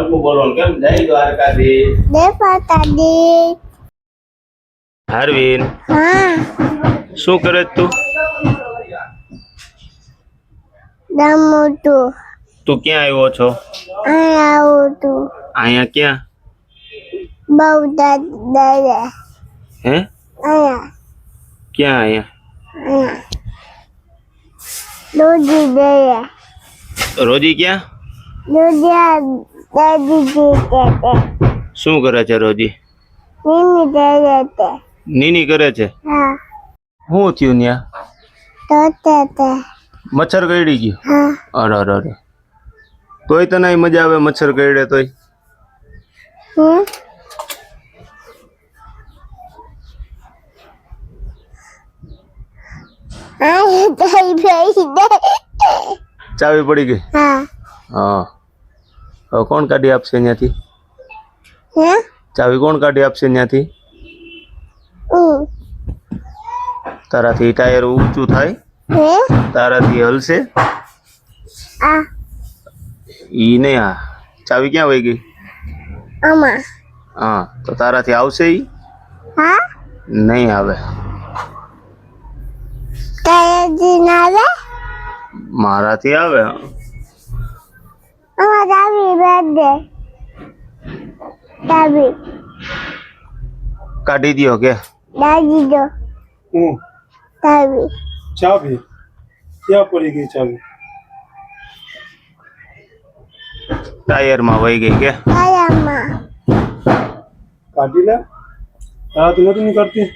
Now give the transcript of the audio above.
હરખું બોલો કેમ જય દ્વારકાધીશ જય માતાજી હારવીન હા શું કરે છે તું રમું તું તું ક્યાં આવ્યો છો અહીં આવું તું અહીંયા ક્યાં બહુ દરે હે અહીંયા ક્યાં અહીંયા અહીંયા દૂધી દે રોજી ક્યાં દૂધિયા દાદી જી કે તે શું કરે છે રોજી? નીની કરે છે? હા શું થયું ન્યા? મચ્છર કરડી ગયું? અરે અરે અરે. તોય તને મજા આવે મચ્છર કરડે તોય? ચાવી પડી ગઈ? હા. હા. કોણ કાઢી આપશે ત્યાંથી હે ચાવી કોણ કાઢી આપશે ત્યાંથી ઉ તારાથી ટાયર ઊંચું થાય હે તારાથી હલશે આ ઈ નહીં આ ચાવી ક્યાં વહી ગઈ આમાં હા તો તારાથી આવશે ઈ હા નહીં આવે કયાજી નાવે મારાથી આવે આમાં ચાવી બેઠ દે ચાવી કાઢી દ્યો કે દાદી દો હું ચાવી ચાવી ક્યાં પડી ગઈ ચાવી ટાયરમાં વહી ગઈ કે કયામાં કાઢી લે તારાથી નથી નીકળતી